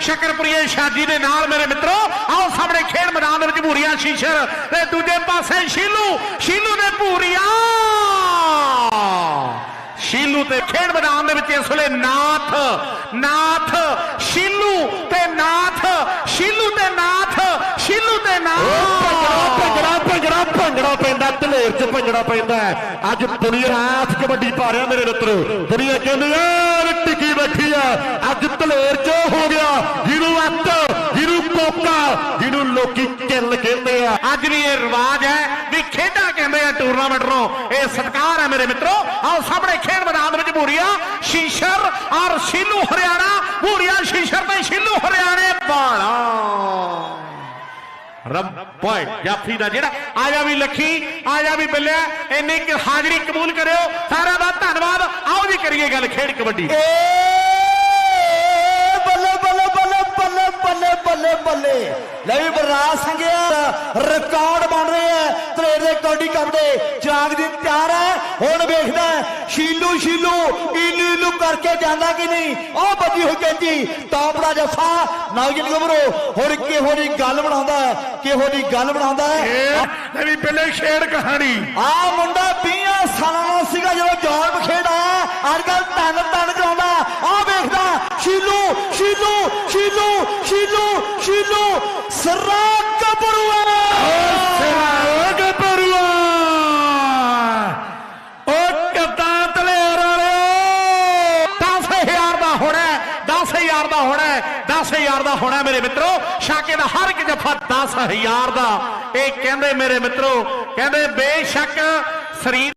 ਸ਼ਕਰਪੁਰੀਏ ਸ਼ਾਜੀ ਦੇ ਨਾਲ ਮੇਰੇ ਮਿੱਤਰੋ। ਆਓ ਸਾਹਮਣੇ ਖੇਡ ਮੈਦਾਨ ਦੇ ਵਿੱਚ ਭੂਰੀਆ ਸ਼ੀਸ਼ਰ ਤੇ ਦੂਜੇ ਪਾਸੇ ਸ਼ੀਲੂ। ਸ਼ੀਲੂ ਨੇ ਭੂਰੀਆ। ਸ਼ੀਲੂ ਤੇ ਖੇਡ ਮੈਦਾਨ ਦੇ ਵਿੱਚ ਇਸ ਵੇਲੇ ਨਾਥ ਨਾਥ, ਸ਼ੀਲੂ ਤੇ ਨਾਥ, ਸ਼ੀਲੂ ਤੇ ਨਾਥ, ਸ਼ੀਲੂ ਤੇ ਨਾਥ। ਭੰਗੜਾ ਭੰਗੜਾ ਭੰਗੜਾ ਪੈਂਦਾ ਧਲੇਰ 'ਚ ਭੰਗੜਾ ਪੈਂਦਾ ਅੱਜ ਦੁਨੀਆ ਰਾਤ ਕਬੱਡੀ ਪਾ ਰਿਹਾ ਮੇਰੇ ਮਿੱਤਰੋ। ਦੁਨੀਆ ਕਹਿੰਦੀ ਆ ਟਿੱਕੀ ਅੱਜ ਧਲੇਰ 'ਚ ਉਹ ਹੋ ਗਿਆ। ਜਿਹਨੂੰ ਅੱਤ ਜਿਹਨੂੰ ਕੋਕਾ ਜਿਹਨੂੰ ਲੋਕੀ ਕਿੱਲ ਕਹਿੰਦੇ ਆ। ਅੱਜ ਵੀ ਇਹ ਰਿਵਾਜ ਹੈ ਵੀ ਖੇਡਾਂ ਕਹਿੰਦੇ ਆ ਟੂਰਨਾਮੈਂਟ ਨੂੰ। ਇਹ ਸਤਿਕਾਰ ਹੈ ਮੇਰੇ ਮਿੱਤਰੋ। ਆਓ ਸਾਹਮਣੇ ਖੇਡ ਮੈਦਾਨ ਵਿੱਚ ਭੂਰੀਆ ਸ਼ੀਸ਼ਰ ਔਰ ਸ਼ੀਲੂ ਹਰਿਆਣਾ। ਭੂਰੀਆ ਸ਼ੀਸ਼ਰ ਤੇ ਸ਼ੀਲੂ ਹਰਿਆਣੇ, ਬਾਲਾ। ਰੱਬੋਏ ਜਾਫੀ ਦਾ ਜਿਹੜਾ ਆਇਆ ਵੀ ਲੱਖੀ, ਆਇਆ ਵੀ ਬਿੱਲਿਆ, ਇੰਨੀ ਕੁ ਹਾਜ਼ਰੀ ਕਬੂਲ ਕਰਿਓ। ਸਾਰਿਆਂ ਦਾ ਧੰਨਵਾਦ। ਆਓ ਜੀ ਕਰੀਏ ਗੱਲ ਖੇਡ ਕਬੱਡੀ। ਲੈ ਵੀ ਬਰਾਜ ਸੰਗਿਆ ਰਿਕਾਰਡ ਬਣ ਰਹੇ ਹੈ। ਤਲੇਰ ਦੇ ਕੌਡੀ ਕੱਪ ਦੇ ਜਾਗ ਦੀ ਤਿਆਰ ਹੈ। ਹੁਣ ਵੇਖਦਾ ਸ਼ੀਲੂ ਸ਼ੀਲੂ ਇਲੂ ਇਲੂ ਕਰਕੇ ਜਾਂਦਾ ਕਿ ਨਹੀਂ? ਉਹ ਬੱਜੀ ਹੋਈ ਕਹਿੰਦੀ ਟਾਪ ਦਾ ਜੱਫਾ ਨੌਜਵਾਨ ਗੱਭਰੂ ਹੁਣ ਕਿਹੋ ਜੀ ਗੱਲ ਬਣਾਉਂਦਾ ਹੈ ਕਿਹੋ ਜੀ ਗੱਲ ਬਣਾਉਂਦਾ ਹੈ। ਇਹ ਵੀ ਪਹਿਲੇ ਖੇਡ ਕਹਾਣੀ। ਆ ਮੁੰਡਾ 20 ਸਾਲਾਂ ਦਾ ਸੀਗਾ ਜਦੋਂ ਜੌਨ ਖੇਡ ਆਇਆ। ਅੱਜ ਕੱਲ ਤਨ ਤਨ ਆ ਵੇਖਦਾ ਸ਼ੀਲੂ ਸ਼ੀਲੂ ਸ਼ੀਲੂ ਸ਼ੀਲੂ ਸ਼ੀਲੂ ਸਰਾ ਕਬਰੂਆ ਓ ਗੱਭਰੂਆ ਓ ਕਪਤਾਨ ਵਾਲੇ 10000 ਦਾ ਹੋਣਾ 10000 ਦਾ ਹੋਣਾ 10000 ਦਾ ਹੋਣਾ ਮੇਰੇ ਮਿੱਤਰੋ। ਸ਼ਾਕੇ ਦਾ ਹਰ ਇੱਕ ਜਫਾ 10000 ਦਾ। ਇਹ ਕਹਿੰਦੇ ਮੇਰੇ ਮਿੱਤਰੋ, ਕਹਿੰਦੇ ਬੇਸ਼ੱਕ ਸਰੀਰ